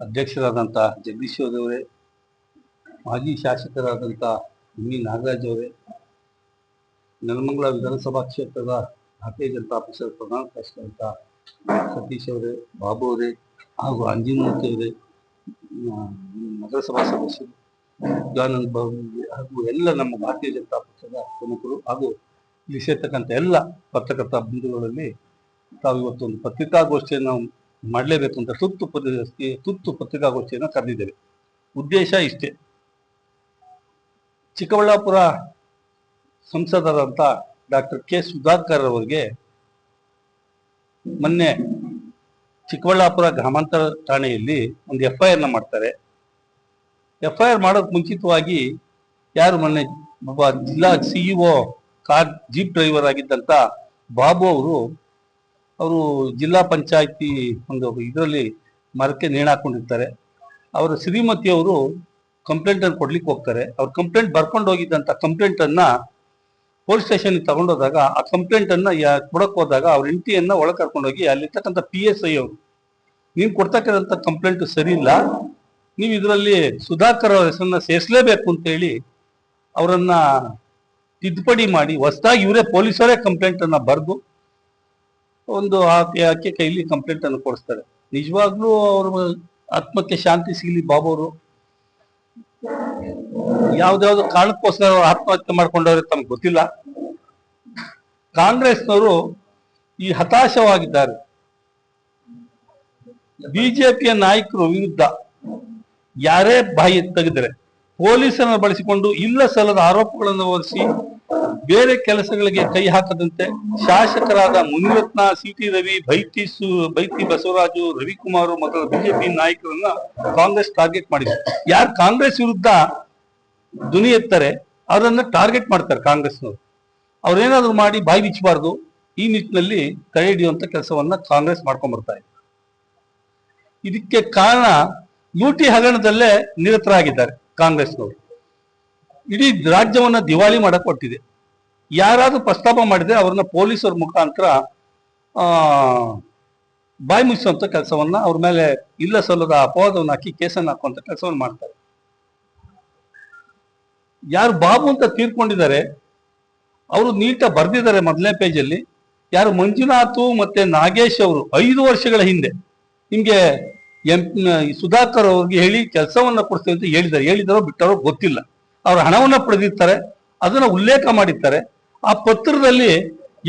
ಅಧ್ಯಕ್ಷರಾದಂಥ ಜಗದೀಶ್ ಅವರೇ ಮಾಜಿ ಶಾಸಕರಾದಂಥ ಎಂ ಇ ನಾಗರಾಜ್ ಅವರೇ, ನೆಲಮಂಗಲ ವಿಧಾನಸಭಾ ಕ್ಷೇತ್ರದ ಭಾರತೀಯ ಜನತಾ ಪಕ್ಷದ ಪ್ರಧಾನ ಕಾರ್ಯದರ್ಶಿಯಾದಂಥ ಸತೀಶ್ ಅವರೇ, ಬಾಬು ಅವರೇ ಹಾಗೂ ಅಂಜಿನಮೂರ್ತಿ ಅವರೇ ನಗರಸಭಾ ಸದಸ್ಯರು ಶಿವಾನಂದ ಬಾಬು ಹಾಗೂ ಎಲ್ಲ ನಮ್ಮ ಭಾರತೀಯ ಜನತಾ ಪಕ್ಷದ ಪ್ರಮುಖರು ಹಾಗೂ ಇಲ್ಲಿ ಸೇರ್ತಕ್ಕಂಥ ಎಲ್ಲ ಪತ್ರಕರ್ತ ಬಂಧುಗಳಲ್ಲಿ ತಾವು ಇವತ್ತೊಂದು ಪತ್ರಿಕಾಗೋಷ್ಠಿಯನ್ನು ಮಾಡಲೇಬೇಕು ಅಂತ ತುತ್ತು ಪತ್ರಿಕೆ ತುತ್ತು ಪತ್ರಿಕಾಗೋಷ್ಠಿಯನ್ನು ಕರೆದಿದ್ದೇವೆ. ಉದ್ದೇಶ ಇಷ್ಟೇ. ಚಿಕ್ಕಬಳ್ಳಾಪುರ ಸಂಸದರಾದಂಥ ಡಾಕ್ಟರ್ ಕೆ ಸುಧಾಕರ್ ಅವರಿಗೆ ಮೊನ್ನೆ ಚಿಕ್ಕಬಳ್ಳಾಪುರ ಗ್ರಾಮಾಂತರ ಠಾಣೆಯಲ್ಲಿ ಒಂದು ಎಫ್ ಐ ಆರ್ನ ಮಾಡ್ತಾರೆ. ಎಫ್ ಐ ಆರ್ ಮಾಡೋಕ್ ಮುಂಚಿತವಾಗಿ ಯಾರು ಮೊನ್ನೆ ಒಬ್ಬ ಜಿಲ್ಲಾ ಸಿಇಒ ಕಾರ್ ಜೀಪ್ ಡ್ರೈವರ್ ಆಗಿದ್ದಂತ ಬಾಬು ಅವರು ಅವರು ಜಿಲ್ಲಾ ಪಂಚಾಯತಿ ಒಂದು ಇದರಲ್ಲಿ ಮರಕ್ಕೆ ನೇಣು ಹಾಕೊಂಡಿರ್ತಾರೆ. ಅವರ ಕಂಪ್ಲೇಂಟ್ ಅನ್ನು ಕೊಡ್ಲಿಕ್ಕೆ ಹೋಗ್ತಾರೆ. ಅವ್ರ ಕಂಪ್ಲೇಂಟ್ ಬರ್ಕೊಂಡು ಹೋಗಿದ್ದಂತ ಕಂಪ್ಲೇಂಟ್ ಅನ್ನ ಪೊಲೀಸ್ ಸ್ಟೇಷನ್ ತಗೊಂಡೋದಾಗ ಆ ಕಂಪ್ಲೇಂಟ್ ಅನ್ನ ಯಾ- ಕೊಡಕ್ ಹೋದಾಗ ಅವ್ರ ಇಂಟಿಯನ್ನ ಒಳಗೆ ಕರ್ಕೊಂಡೋಗಿ ಅಲ್ಲಿರ್ತಕ್ಕಂಥ ಪಿ ಎಸ್ ಐ ಅವರು, ನೀವು ಕೊಡ್ತಕ್ಕಂಥ ಕಂಪ್ಲೇಂಟ್ ಸರಿ ಇಲ್ಲ. ನೀವು ಇದರಲ್ಲಿ ಸುಧಾಕರ್ ಅವರ ಹೆಸರನ್ನ ಸೇರಿಸಲೇಬೇಕು ಅಂತ ಹೇಳಿ ಅವರನ್ನ ತಿದ್ದುಪಡಿ ಮಾಡಿ, ಹೊಸದಾಗಿ ಇವರೇ ಪೊಲೀಸರೇ ಕಂಪ್ಲೇಂಟ್ ಅನ್ನ ಬರೆದು ಒಂದು ಆಕೆ ಆಕೆ ಕೈಲಿ ಕಂಪ್ಲೇಂಟ್ ಅನ್ನು ಕೊಡಿಸ್ತಾರೆ. ನಿಜವಾಗ್ಲೂ ಅವ್ರ ಆತ್ಮಕ್ಕೆ ಶಾಂತಿ ಸಿಗಲಿ ಬಾಬು ಅವರು ಯಾವ್ದಾವ್ದು ಕಾರಣಕ್ಕೋಸ್ಕರ ಅವ್ರು ಆತ್ಮಹತ್ಯೆ ಮಾಡ್ಕೊಂಡವ್ರೆ ತಮ್ಗೆ ಗೊತ್ತಿಲ್ಲ. ಕಾಂಗ್ರೆಸ್ನವರು ಈ ಹತಾಶವಾಗಿದ್ದಾರೆ. ಬಿಜೆಪಿಯ ನಾಯಕರು ವಿರುದ್ಧ ಯಾರೇ ಬಾಯಿ ತೆಗೆದರೆ ಪೊಲೀಸರನ್ನು ಬಳಸಿಕೊಂಡು ಇಲ್ಲ ಸಲ್ಲದ ಆರೋಪಗಳನ್ನು ಹೊರಿಸಿ ಬೇರೆ ಕೆಲಸಗಳಿಗೆ ಕೈ ಹಾಕದಂತೆ ಶಾಸಕರಾದ ಮುನಿರತ್ನ ಸಿ ಟಿ ರವಿ, ಬೈತಿ ಸು, ಬೈತಿ ಬಸವರಾಜು, ರವಿಕುಮಾರ್ ಮೊದಲ ಬಿಜೆಪಿ ನಾಯಕರನ್ನ ಕಾಂಗ್ರೆಸ್ ಟಾರ್ಗೆಟ್ ಮಾಡಿದೆ ಯಾರು ಕಾಂಗ್ರೆಸ್ ವಿರುದ್ಧ ಧ್ವನಿ ಎತ್ತಾರೆ, ಅವರನ್ನ ಟಾರ್ಗೆಟ್ ಮಾಡ್ತಾರೆ ಕಾಂಗ್ರೆಸ್ನವರು. ಅವ್ರೇನಾದ್ರು ಮಾಡಿ ಬಾಯಿ ಬಿಚ್ಚಬಾರ್ದು, ಈ ನಿಟ್ಟಿನಲ್ಲಿ ಕೈ ಹಿಡಿಯುವಂತ ಕೆಲಸವನ್ನ ಕಾಂಗ್ರೆಸ್ ಮಾಡ್ಕೊಂಡ್ ಬರ್ತಾ ಇದೆ. ಇದಕ್ಕೆ ಕಾರಣ ಲೂಟಿ ಹಗರಣದಲ್ಲೇ ನಿರತರಾಗಿದ್ದಾರೆ ಕಾಂಗ್ರೆಸ್ನವರು. ಇಡೀ ರಾಜ್ಯವನ್ನ ದಿವಾಳಿ ಮಾಡಕ್ ಕೊಟ್ಟಿದೆ ಯಾರಾದ್ರೂ ಪ್ರಸ್ತಾಪ ಮಾಡಿದ್ರೆ ಅವ್ರನ್ನ ಪೊಲೀಸರ ಮುಖಾಂತರ ಬಾಯಿ ಮುಗಿಸುವಂತ ಕೆಲಸವನ್ನ ಅವ್ರ ಮೇಲೆ ಇಲ್ಲ ಸಲ್ಲದ ಅಪವಾದವನ್ನು ಹಾಕಿ ಕೇಸನ್ನು ಹಾಕುವಂತ ಕೆಲಸವನ್ನು ಮಾಡ್ತಾರೆ. ಯಾರು ಬಾಬು ಅಂತ ತೀರ್ಕೊಂಡಿದ್ದಾರೆ, ಅವರು ನೀಟ ಬರ್ದಿದ್ದಾರೆ ಮೊದಲನೇ ಪೇಜಲ್ಲಿ. ಯಾರು ಮಂಜುನಾಥ್ ಮತ್ತೆ ನಾಗೇಶ್ ಅವರು ಐದು ವರ್ಷಗಳ ಹಿಂದೆ ನಿಮ್ಗೆ ಎಂ ಸುಧಾಕರ್ ಅವ್ರಿಗೆ ಹೇಳಿ ಕೆಲಸವನ್ನ ಕೊಡ್ತೀವಿ ಅಂತ ಹೇಳಿದ್ದಾರೆ. ಹೇಳಿದಾರೋ ಬಿಟ್ಟಾರೋ ಗೊತ್ತಿಲ್ಲ. ಅವ್ರ ಹಣವನ್ನ ಪಡೆದಿರ್ತಾರೆ, ಅದನ್ನ ಉಲ್ಲೇಖ ಮಾಡಿರ್ತಾರೆ. ಆ ಪತ್ರದಲ್ಲಿ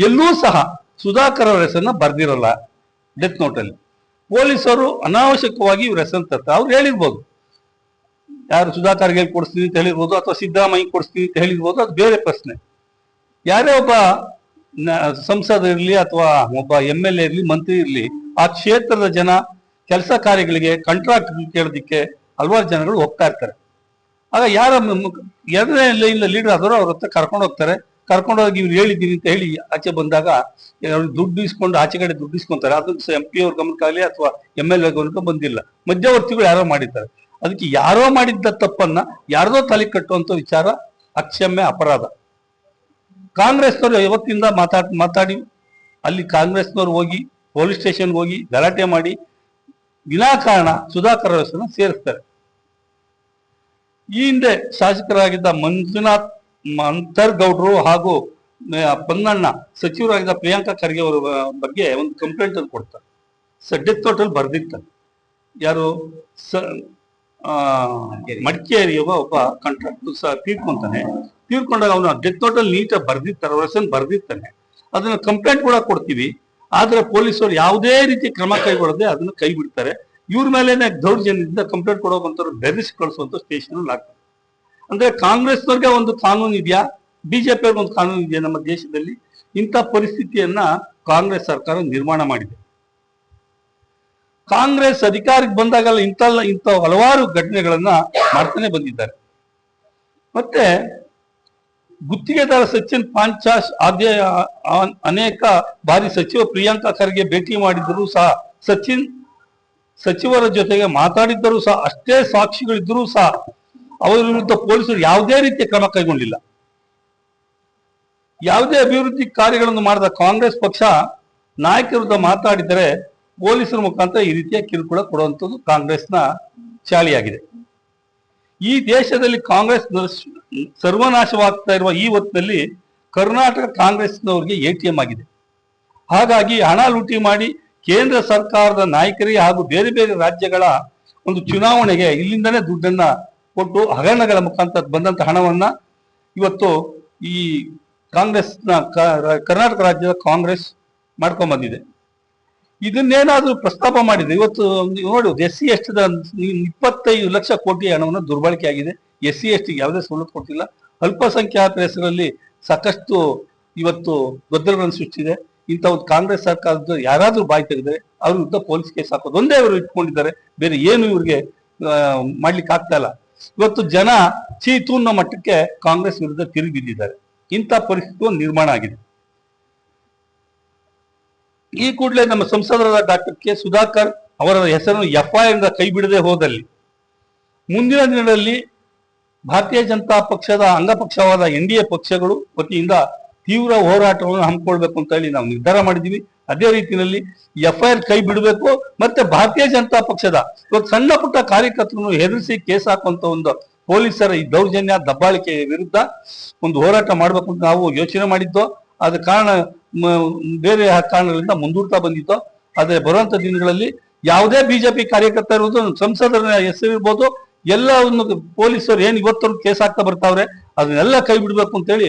ಎಲ್ಲೂ ಸಹ ಸುಧಾಕರ್ ಅವರ ಹೆಸರನ್ನ ಬರ್ದಿರಲ್ಲ ಡೆತ್ ನೋಟಲ್ಲಿ ಪೊಲೀಸರು ಅನಾವಶ್ಯಕವಾಗಿ ಇವ್ರ ಹೆಸರನ್ನು ತರ್ತಾರೆ. ಅವ್ರು ಹೇಳಿರ್ಬೋದು. ಯಾರು ಸುಧಾಕರ್ ಹೇಳಿ ಕೊಡಿಸ್ತೀನಿ ಅಂತ ಹೇಳಿರ್ಬೋದು ಅಥವಾ ಸಿದ್ದರಾಮಯ್ಯ ಕೊಡಿಸ್ತೀನಿ ಅಂತ ಹೇಳಿರ್ಬೋದು, ಅದು ಬೇರೆ ಪ್ರಶ್ನೆ. ಯಾರೇ ಒಬ್ಬ ಸಂಸದ ಇರಲಿ ಅಥವಾ ಒಬ್ಬ ಎಂ ಎಲ್ ಎ ಇರಲಿ, ಮಂತ್ರಿ ಇರಲಿ, ಆ ಕ್ಷೇತ್ರದ ಜನ ಕೆಲಸ ಕಾರ್ಯಗಳಿಗೆ ಕಾಂಟ್ರಾಕ್ಟ್ ಕೇಳೋದಿಕ್ಕೆ ಹಲವಾರು ಜನಗಳು ಹೋಗ್ತಾ ಇರ್ತಾರೆ. ಆಗ ಯಾರ ಎರಡನೇ ಲೈನ್ ಲೀಡರ್ ಆದರೂ ಅವ್ರ ಹತ್ರ ಕರ್ಕೊಂಡು ಹೋಗ್ತಾರೆ. ಕರ್ಕೊಂಡು ಹೋಗಿ ಇವ್ರು ಹೇಳಿದ್ದೀನಿ ಅಂತ ಹೇಳಿ ಆಚೆ ಬಂದಾಗ ದುಡ್ಡು ಇಸ್ಕೊಂಡು ಆಚೆ ಕಡೆ ದುಡ್ಡು ಇಸ್ಕೊಂತಾರೆ. ಅದು ಎಂ ಪಿ ಅವ್ರ ಗಮನಕ್ಕಾಗಲಿ ಅಥವಾ ಎಂ ಎಲ್ ಎ ಗಮನಕ್ಕೆ ಬಂದಿಲ್ಲ. ಮಧ್ಯವರ್ತಿಗಳು ಯಾರೋ ಮಾಡಿದ್ದಾರೆ. ಅದಕ್ಕೆ ಯಾರೋ ಮಾಡಿದ್ದ ತಪ್ಪನ್ನ ಯಾರದೋ ತಲೆ ಕಟ್ಟುವಂತ ವಿಚಾರ ಅಕ್ಷಮ್ಯ ಅಪರಾಧ. ಕಾಂಗ್ರೆಸ್ನವರು ಯಾವತ್ತಿಂದ ಮಾತಾಡ್ ಮಾತಾಡಿ, ಅಲ್ಲಿ ಕಾಂಗ್ರೆಸ್ನವ್ರು ಹೋಗಿ, ಪೊಲೀಸ್ ಸ್ಟೇಷನ್ಗೆ ಹೋಗಿ ಗಲಾಟೆ ಮಾಡಿ, ವಿನಾಕಾರಣ ಸುಧಾಕರ್ ಹೆಸರನ್ನ ಸೇರಿಸ್ತಾರೆ. ಈ ಹಿಂದೆ ಶಾಸಕರಾಗಿದ್ದ ಮಂಜುನಾಥ್ ಮಂತರ್ಗೌಡ್ರು ಹಾಗೂ ಪೊನ್ನಣ್ಣ ಸಚಿವರಾಗಿದ್ದ ಪ್ರಿಯಾಂಕಾ ಖರ್ಗೆ ಅವರ ಬಗ್ಗೆ ಒಂದು ಕಂಪ್ಲೇಂಟ್ ಅನ್ನು ಕೊಡ್ತಾರೆ. ಡೆತ್ ತೋಟಲ್ಲಿ ಬರ್ದಿರ್ತಾರೆ ಯಾರು? ಸ ಮಡಿಕೇರಿಯವ ಒಬ್ಬ ಕಾಂಟ್ರಾಕ್ಟ್ ಸಹ ತೀರ್ಕೊಂತಾನೆ. ತೀರ್ಕೊಂಡಾಗ ಅವನು ಡೆತ್ ನೋಟಲ್ಲಿ ನೀಟಾಗಿ ಬರ್ದಿರ್ತಾರೆ, ಅವ್ರ ಹೆಸರು ಬರ್ದಿರ್ತಾನೆ. ಅದನ್ನ ಕಂಪ್ಲೇಂಟ್ ಕೂಡ ಕೊಡ್ತೀವಿ. ಆದ್ರೆ ಪೊಲೀಸರು ಯಾವುದೇ ರೀತಿ ಕ್ರಮ ಕೈಗೊಳ್ಳದೆ ಅದನ್ನ ಕೈ ಬಿಡ್ತಾರೆ ಇವ್ರ ಮೇಲೇನೆ ದೌರ್ಜನ್ಯದಿಂದ ಕಂಪ್ಲೇಂಟ್ ಕೊಡೋವಂಥವ್ರು ಬೆರೆಸಿ ಕಳಿಸುವಂತ ಸ್ಟೇಷನ್ ಆಗ್ತದೆ ಅಂದ್ರೆ ಕಾಂಗ್ರೆಸ್ನವ್ರಿಗೆ ಒಂದು ಕಾನೂನು ಇದೆಯಾ? ಬಿಜೆಪಿ ಅವ್ರಿಗೆ ಒಂದು ಕಾನೂನು ಇದೆಯಾ ನಮ್ಮ ದೇಶದಲ್ಲಿ? ಇಂಥ ಪರಿಸ್ಥಿತಿಯನ್ನ ಕಾಂಗ್ರೆಸ್ ಸರ್ಕಾರ ನಿರ್ಮಾಣ ಮಾಡಿದೆ. ಕಾಂಗ್ರೆಸ್ ಅಧಿಕಾರಕ್ಕೆ ಬಂದಾಗಲ್ಲ ಇಂಥ ಇಂಥ ಹಲವಾರು ಘಟನೆಗಳನ್ನ ಮಾಡ್ತಾನೆ ಬಂದಿದ್ದಾರೆ. ಮತ್ತೆ ಗುತ್ತಿಗೆದಾರ ಸಚಿನ್ ಪಾಂಚಾಶ್ ಆದ್ಯ ಅನೇಕ ಬಾರಿ ಸಚಿವ ಪ್ರಿಯಾಂಕಾ ಖರ್ಗೆ ಭೇಟಿ ಮಾಡಿದ್ದರೂ ಸಹ, ಸಚಿನ್, ಸಚಿವರ ಜೊತೆಗೆ ಮಾತಾಡಿದ್ದರೂ ಸಹ, ಅಷ್ಟೇ ಸಾಕ್ಷಿಗಳಿದ್ದರೂ ಸಹ ಅವರ ವಿರುದ್ಧ ಪೊಲೀಸರು ಯಾವುದೇ ರೀತಿಯ ಕ್ರಮ ಕೈಗೊಂಡಿಲ್ಲ. ಯಾವುದೇ ಅಭಿವೃದ್ಧಿ ಕಾರ್ಯಗಳನ್ನು ಮಾಡಿದ ಕಾಂಗ್ರೆಸ್ ಪಕ್ಷ ನಾಯಕರ ವಿರುದ್ಧ ಮಾತಾಡಿದರೆ ಪೊಲೀಸರ ಮುಖಾಂತರ ಈ ರೀತಿಯ ಕಿರುಕುಳ ಕೊಡುವಂಥದ್ದು ಕಾಂಗ್ರೆಸ್ನ ಚಾಳಿಯಾಗಿದೆ. ಈ ದೇಶದಲ್ಲಿ ಕಾಂಗ್ರೆಸ್ ಸರ್ವನಾಶವಾಗ್ತಾ ಇರುವ ಈ ಹೊತ್ತಿನಲ್ಲಿ ಕರ್ನಾಟಕ ಕಾಂಗ್ರೆಸ್ನವರಿಗೆ ಎ ಟಿ ಎಂ ಆಗಿದೆ. ಹಾಗಾಗಿ ಹಣ ಲೂಟಿ ಮಾಡಿ ಕೇಂದ್ರ ಸರ್ಕಾರದ ನಾಯಕರಿಗೆ ಹಾಗೂ ಬೇರೆ ಬೇರೆ ರಾಜ್ಯಗಳ ಒಂದು ಚುನಾವಣೆಗೆ ಇಲ್ಲಿಂದನೇ ದುಡ್ಡನ್ನ ಕೊಟ್ಟು ಹಗರಣಗಳ ಮುಖಾಂತರ ಬಂದಂತ ಹಣವನ್ನ ಇವತ್ತು ಈ ಕಾಂಗ್ರೆಸ್ನ ಕರ್ನಾಟಕ ರಾಜ್ಯದ ಕಾಂಗ್ರೆಸ್ ಮಾಡ್ಕೊಂಡ್ ಬಂದಿದೆ. ಇದನ್ನೇನಾದ್ರೂ ಪ್ರಸ್ತಾಪ ಮಾಡಿದೆ ಇವತ್ತು ನೀವು ನೋಡಿ ಎಸ್ ಸಿ ಎಸ್ ಇಪ್ಪತ್ತೈದು ಲಕ್ಷ ಕೋಟಿ ಹಣವನ್ನು ದುರ್ಬಳಕೆ ಆಗಿದೆ. ಎಸ್ ಸಿ ಎಸ್ ಟಿ ಯಾವುದೇ ಸವಲತ್ತು ಕೊಟ್ಟಿಲ್ಲ. ಅಲ್ಪಸಂಖ್ಯಾತರ ಹೆಸರಲ್ಲಿ ಸಾಕಷ್ಟು ಇವತ್ತು ಗದ್ದಲಗಳನ್ನು ಸೃಷ್ಟಿಸಿದೆ ಇಂಥ ಒಂದು ಕಾಂಗ್ರೆಸ್ ಸರ್ಕಾರದ ಯಾರಾದ್ರೂ ಬಾಯಿ ತೆಗೆದರೆ ಅವ್ರ ವಿರುದ್ಧ ಪೊಲೀಸ್ ಕೇಸ್ ಹಾಕೋದು. ಒಂದೇ ಅವರು ಇಟ್ಕೊಂಡಿದ್ದಾರೆ. ಬೇರೆ ಏನು ಇವ್ರಿಗೆ ಮಾಡ್ಲಿಕ್ಕೆ ಆಗ್ತಾ ಇಲ್ಲ. ಇವತ್ತು ಜನ ಚೀತು ಅನ್ನೋ ಮಟ್ಟಕ್ಕೆ ಕಾಂಗ್ರೆಸ್ ವಿರುದ್ಧ ತಿರುಗಿ ಬಿದ್ದಿದ್ದಾರೆ ಇಂಥ ಪರಿಸ್ಥಿತಿ ಒಂದು ನಿರ್ಮಾಣ ಆಗಿದೆ. ಈ ಕೂಡಲೇ ನಮ್ಮ ಸಂಸದರಾದ ಡಾಕ್ಟರ್ ಕೆ ಸುಧಾಕರ್ ಅವರ ಹೆಸರನ್ನು ಎಫ್ಐಆರ್ ಇಂದ ಕೈ ಬಿಡದೆ ಹೋದಲ್ಲಿ ಮುಂದಿನ ದಿನಗಳಲ್ಲಿ ಭಾರತೀಯ ಜನತಾ ಪಕ್ಷದ ಅಂಗಪಕ್ಷವಾದ ಎನ್ ಡಿ ಪಕ್ಷಗಳು ವತಿಯಿಂದ ತೀವ್ರ ಹೋರಾಟವನ್ನು ಹಮ್ಮಿಕೊಳ್ಬೇಕು ಅಂತ ಹೇಳಿ ನಾವು ನಿರ್ಧಾರ ಮಾಡಿದೀವಿ ಅದೇ ರೀತಿಯಲ್ಲಿ ಎಫ್ಐಆರ್ ಕೈ ಬಿಡಬೇಕು ಮತ್ತೆ ಭಾರತೀಯ ಜನತಾ ಪಕ್ಷದ ಇವತ್ತು ಸಣ್ಣ ಪುಟ್ಟ ಕಾರ್ಯಕರ್ತರನ್ನು ಹೆದರಿಸಿ ಕೇಸ್ ಹಾಕುವಂತ ಒಂದು ಪೊಲೀಸರ ಈ ದೌರ್ಜನ್ಯ, ದಬ್ಬಾಳಿಕೆ ವಿರುದ್ಧ ಒಂದು ಹೋರಾಟ ಮಾಡ್ಬೇಕು ಅಂತ ನಾವು ಯೋಚನೆ ಮಾಡಿದ್ದೋ. ಅದ ಕಾರಣ ಬೇರೆ ಕಾರಣಗಳಿಂದ ಮುಂದೂಡ್ತಾ ಬಂದಿತ್ತು. ಆದರೆ ಬರುವಂತ ದಿನಗಳಲ್ಲಿ ಯಾವುದೇ ಬಿಜೆಪಿ ಕಾರ್ಯಕರ್ತ ಇರ್ಬೋದು ಸಂಸದರ ಹೆಸರು ಇರ್ಬೋದು ಎಲ್ಲವನ್ನು ಪೊಲೀಸರು ಏನ್ ಇವತ್ತು ಕೇಸ್ ಹಾಕ್ತಾ ಬರ್ತಾವ್ರೆ? ಅದನ್ನೆಲ್ಲ ಕೈ ಬಿಡಬೇಕು ಅಂತೇಳಿ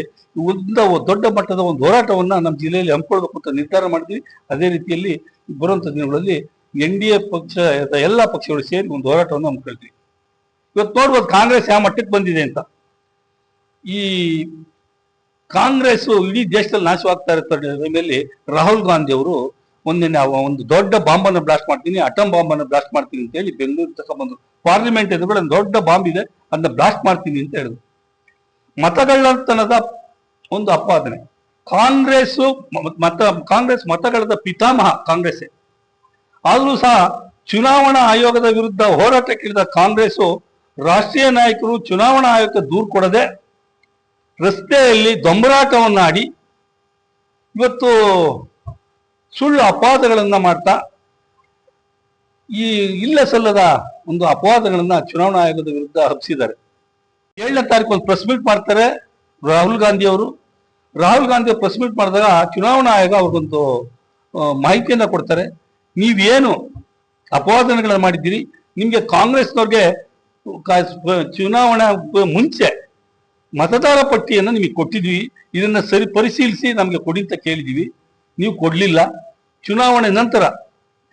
ಒಂದು ದೊಡ್ಡ ಮಟ್ಟದ ಒಂದು ಹೋರಾಟವನ್ನ ನಮ್ಮ ಜಿಲ್ಲೆಯಲ್ಲಿ ಹಮ್ಮಿಕೊಳ್ಬೇಕು ಅಂತ ನಿರ್ಧಾರ ಮಾಡಿದ್ವಿ. ಅದೇ ರೀತಿಯಲ್ಲಿ ಬರುವಂತ ದಿನಗಳಲ್ಲಿ ಎನ್ ಡಿ ಎ ಪಕ್ಷದ ಎಲ್ಲ ಪಕ್ಷಗಳು ಸೇರಿ ಒಂದು ಹೋರಾಟವನ್ನು ಹಮ್ಮಿಕೊಳ್ತೀವಿ ಇವತ್ತು ನೋಡ್ಬೋದು ಕಾಂಗ್ರೆಸ್ ಯಾವ ಮಟ್ಟಕ್ಕೆ ಬಂದಿದೆ ಅಂತ. ಈ ಕಾಂಗ್ರೆಸ್ ಇಡೀ ದೇಶದಲ್ಲಿ ನಾಶವಾಗ್ತಾ ಇರೋ ಮೇಲೆ ರಾಹುಲ್ ಗಾಂಧಿ ಅವರು ಒಂದಿನ ಒಂದು ದೊಡ್ಡ ಬಾಂಬನ್ನು ಬ್ಲಾಸ್ಟ್ ಮಾಡ್ತೀನಿ, ಅಟಮ್ ಬಾಂಬನ್ನು ಬ್ಲಾಸ್ಟ್ ಮಾಡ್ತೀನಿ ಅಂತ ಹೇಳಿ ಬೆಂಗಳೂರು ತಗೊಂಡ್ಬಂದ್ರು ಪಾರ್ಲಿಮೆಂಟ್ ಎದುರುಗಡೆ ದೊಡ್ಡ ಬಾಂಬ್ ಇದೆ, ಅದನ್ನ ಬ್ಲಾಸ್ಟ್ ಮಾಡ್ತೀನಿ ಅಂತ ಹೇಳಿದ್ರು. ಮತಗಳ್ಳತನದ ಒಂದು ಅಪಾದನೆ ಕಾಂಗ್ರೆಸ್ ಮತ, ಕಾಂಗ್ರೆಸ್ ಮತಗಳದ ಪಿತಾಮಹ ಕಾಂಗ್ರೆಸ್ ಆದರೂ ಸಹ ಚುನಾವಣಾ ಆಯೋಗದ ವಿರುದ್ಧ ಹೋರಾಟಕ್ಕಿಳಿದ ಕಾಂಗ್ರೆಸ್ ರಾಷ್ಟ್ರೀಯ ನಾಯಕರು ಚುನಾವಣಾ ಆಯೋಗಕ್ಕೆ ದೂರು ಕೊಡದೆ ರಸ್ತೆಯಲ್ಲಿ ದೊಂಬರಾಟವನ್ನಾಡಿ ಇವತ್ತು ಸುಳ್ಳು ಅಪವಾದಗಳನ್ನು ಮಾಡ್ತಾ ಈ ಇಲ್ಲ ಸಲ್ಲದ ಒಂದು ಅಪವಾದಗಳನ್ನು ಚುನಾವಣಾ ಆಯೋಗದ ವಿರುದ್ಧ ಹಬ್ಬಿಸಿದ್ದಾರೆ ಏಳನೇ ತಾರೀಕು ಒಂದು ಪ್ರೆಸ್ ಮೀಟ್ ಮಾಡ್ತಾರೆ ರಾಹುಲ್ ಗಾಂಧಿ ಅವರು. ರಾಹುಲ್ ಗಾಂಧಿ ಪ್ರೆಸ್ ಮೀಟ್ ಮಾಡಿದಾಗ ಚುನಾವಣಾ ಆಯೋಗ ಅವ್ರಿಗೊಂದು ಮಾಹಿತಿಯನ್ನ ಕೊಡ್ತಾರೆ. ನೀವೇನು ಅಪವಾದನೆಗಳನ್ನ ಮಾಡಿದ್ದೀರಿ? ನಿಮಗೆ ಕಾಂಗ್ರೆಸ್ನವ್ರಿಗೆ ಚುನಾವಣಾ ಮುಂಚೆ ಮತದಾರ ಪಟ್ಟಿಯನ್ನು ನಿಮಗೆ ಕೊಟ್ಟಿದ್ವಿ. ಇದನ್ನ ಸರಿ ಪರಿಶೀಲಿಸಿ ನಮಗೆ ಕೊಡಿ ಅಂತ ಕೇಳಿದ್ದೀವಿ. ನೀವು ಕೊಡಲಿಲ್ಲ. ಚುನಾವಣೆ ನಂತರ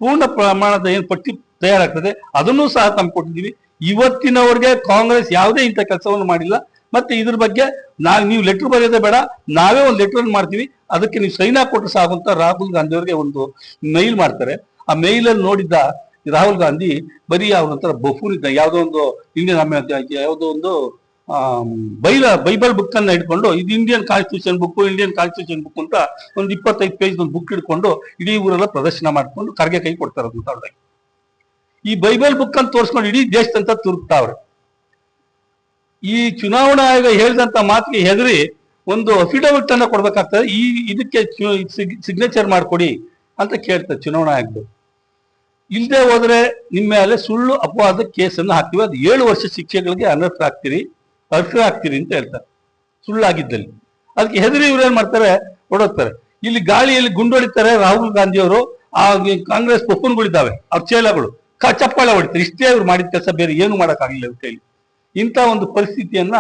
ಪೂರ್ಣ ಪ್ರಮಾಣದ ಏನು ಪಟ್ಟಿ ತಯಾರಾಗ್ತದೆ, ಅದನ್ನು ಸಹ ತಮ್ಮ ಕೊಟ್ಟಿದ್ದೀವಿ. ಇವತ್ತಿನವರೆಗೆ ಕಾಂಗ್ರೆಸ್ ಯಾವುದೇ ಇಂಥ ಕೆಲಸವನ್ನು ಮಾಡಿಲ್ಲ. ಮತ್ತೆ ಇದ್ರ ಬಗ್ಗೆ ನಾ, ನೀವು ಲೆಟರ್ ಬರೆಯೋದೇ ಬೇಡ. ನಾವೇ ಒಂದು ಲೆಟರ್ ಮಾಡ್ತೀವಿ. ಅದಕ್ಕೆ ನೀವು ಸೈನ್ ಹಾಕೊಟ್ರೆ ಸಾಕು ಅಂತ ರಾಹುಲ್ ಗಾಂಧಿ ಅವರಿಗೆ ಒಂದು ಮೇಲ್ ಮಾಡ್ತಾರೆ. ಆ ಮೇಲಲ್ಲಿ ನೋಡಿದ್ದ ರಾಹುಲ್ ಗಾಂಧಿ ಬರೀ ಅವ್ರ ಒಂಥರ ಬಫೂನ್ ಇದ್ದ, ಯಾವುದೋ ಒಂದು ಇಂಡಿಯನ್ ಯಾವುದೋ ಒಂದು ಬೈಲ, ಬೈಬಲ್ ಬುಕ್ ಅನ್ನ ಹಿಡ್ಕೊಂಡು, ಇದು Indian constitution book Indian constitution book ಅಂತ ಒಂದು ಇಪ್ಪತ್ತೈದು ಪೇಜ್ ಒಂದು ಬುಕ್ ಹಿಡ್ಕೊಂಡು ಇಡೀ ಊರೆಲ್ಲ ಪ್ರದರ್ಶನ ಮಾಡ್ಕೊಂಡು ಕರ್ಗೆ ಕೈ ಕೊಡ್ತಾರೆ ಅಂತ ಈ ಬೈಬಲ್ ಬುಕ್ ಅಂತ ತೋರಿಸ್ಕೊಂಡು ಇಡೀ ದೇಶದಂತ ತುರುಕ್ತಾವ್ರೆ ಈ ಚುನಾವಣಾ ಆಯೋಗ ಹೇಳಿದಂತ ಮಾತಿಗೆ ಹೆದರಿ ಒಂದು ಅಫಿಡವಿಟ್ ಅನ್ನ ಕೊಡ್ಬೇಕಾಗ್ತದೆ. ಈ ಇದಕ್ಕೆ ಸಿಗ್ನೇಚರ್ ಮಾಡ್ಕೊಡಿ ಅಂತ ಕೇಳ್ತಾರೆ ಚುನಾವಣಾ ಆಯೋಗ ಇಲ್ಲದೆ ಹೋದ್ರೆ ನಿಮ್ಮ ಮೇಲೆ ಸುಳ್ಳು ಅಪವಾದ ಕೇಸನ್ನು ಹಾಕ್ತೀವಿ. ಅದು ಏಳು ವರ್ಷ ಶಿಕ್ಷೆಗಳಿಗೆ ಅನರ್ಹರಾಗ್ತೀರಿ ಅರ್ಹರಾಗ್ತೀರಿ ಅಂತ ಹೇಳ್ತಾರೆ. ಸುಳ್ಳಾಗಿದ್ದಲ್ಲಿ. ಅದಕ್ಕೆ ಹೆದರಿ ಇವ್ರು ಏನ್ ಮಾಡ್ತಾರೆ? ಹೊಡೋಗ್ತಾರೆ ಇಲ್ಲಿ ಗಾಳಿಯಲ್ಲಿ ಗುಂಡೊಡಿತಾರೆ ರಾಹುಲ್ ಗಾಂಧಿ ಅವರು ಆ ಕಾಂಗ್ರೆಸ್ ಪಪ್ಪನ್ಗಳಿದ್ದಾವೆ ಅವ್ರ ಚೇಲಗಳು ಚಪ್ಪಾಳೆ ಹೊಡಿತಾರೆ. ಇಷ್ಟೇ ಅವ್ರು ಮಾಡಿದ ಕೆಲಸ ಬೇರೆ ಏನು ಮಾಡೋಕ್ಕಾಗಲಿಲ್ಲ ಅಂತ ಹೇಳಿ ಇಂಥ ಒಂದು ಪರಿಸ್ಥಿತಿಯನ್ನ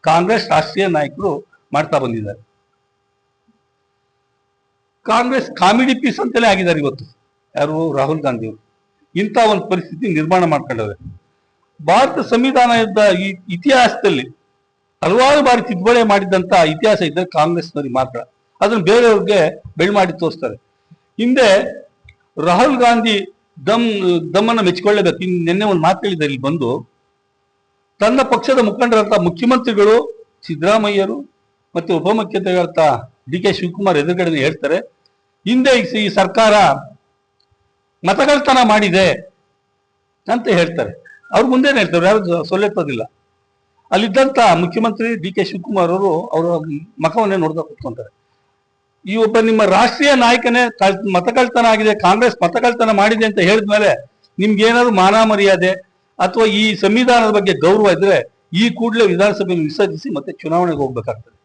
ಕಾಂಗ್ರೆಸ್ ರಾಷ್ಟ್ರೀಯ ನಾಯಕರು ಮಾಡ್ತಾ ಬಂದಿದ್ದಾರೆ. ಕಾಂಗ್ರೆಸ್ ಕಾಮಿಡಿ ಪೀಸ್ ಅಂತಲೇ ಆಗಿದ್ದಾರೆ ಇವತ್ತು. ಯಾರು? ರಾಹುಲ್ ಗಾಂಧಿ ಅವರು. ಇಂಥ ಒಂದು ಪರಿಸ್ಥಿತಿ ನಿರ್ಮಾಣ ಮಾಡ್ಕೊಂಡವ್ರೆ. ಭಾರತ ಸಂವಿಧಾನದ ಈ ಇತಿಹಾಸದಲ್ಲಿ ಹಲವಾರು ಬಾರಿ ತಿದ್ದುಪಡಿ ಮಾಡಿದಂತ ಇತಿಹಾಸ ಇದ್ದರೆ ಕಾಂಗ್ರೆಸ್ನವ್ರಿಗೆ ಮಾತ್ರ. ಅದನ್ನು ಬೇರೆಯವ್ರಿಗೆ ಬೆಳ್ ಮಾಡಿ ತೋರಿಸ್ತಾರೆ. ಹಿಂದೆ ರಾಹುಲ್ ಗಾಂಧಿ ದಮ್, ದಮ್ಮನ್ನ ಮೆಚ್ಚಿಕೊಳ್ಳಬೇಕು ಇನ್ನು ನಿನ್ನೆ ಒಂದು ಮಾತು ಹೇಳಿದ್ದಾರೆ ಇಲ್ಲಿ ಬಂದು, ತನ್ನ ಪಕ್ಷದ ಮುಖಂಡರಂತ ಮುಖ್ಯಮಂತ್ರಿಗಳು ಸಿದ್ದರಾಮಯ್ಯರು ಮತ್ತೆ ಉಪಮುಖ್ಯಮಂತ್ರಿಗಳಂತ ಡಿ ಕೆ ಶಿವಕುಮಾರ್ ಎದುರುಗಡೆ ಹೇಳ್ತಾರೆ, ಹಿಂದೆ ಈ ಸರ್ಕಾರ ಮತಗಳತನ ಮಾಡಿದೆ ಅಂತ ಹೇಳ್ತಾರೆ. ಅವ್ರ ಮುಂದೇನೆ ಹೇಳ್ತಾರೆ, ಯಾರು ಸೊಲ್ಲೆತ್ತೋದಿಲ್ಲ ಅಲ್ಲಿದ್ದಂತ ಮುಖ್ಯಮಂತ್ರಿ ಡಿ ಕೆ ಶಿವಕುಮಾರ್ ಅವರು ಅವರ ಮಖವನ್ನೇ ನೋಡ್ತಾ ಕೂತ್ಕೊಂತಾರೆ. ಈ ಒಬ್ಬ ನಿಮ್ಮ ರಾಷ್ಟ್ರೀಯ ನಾಯಕನೇ ಕಳ್- ಮತಕಳ್ತನ ಆಗಿದೆ ಕಾಂಗ್ರೆಸ್ ಮತಕಳ್ತನ ಮಾಡಿದೆ ಅಂತ ಹೇಳಿದ್ಮೇಲೆ ನಿಮ್ಗೆ ಏನಾದ್ರು ಮಾನ ಮರ್ಯಾದೆ ಅಥವಾ ಈ ಸಂವಿಧಾನದ ಬಗ್ಗೆ ಗೌರವ ಇದ್ರೆ ಈ ಕೂಡಲೇ ವಿಧಾನಸಭೆಯನ್ನು ವಿಸರ್ಜಿಸಿ ಮತ್ತೆ ಚುನಾವಣೆಗೆ ಹೋಗ್ಬೇಕಾಗ್ತದೆ.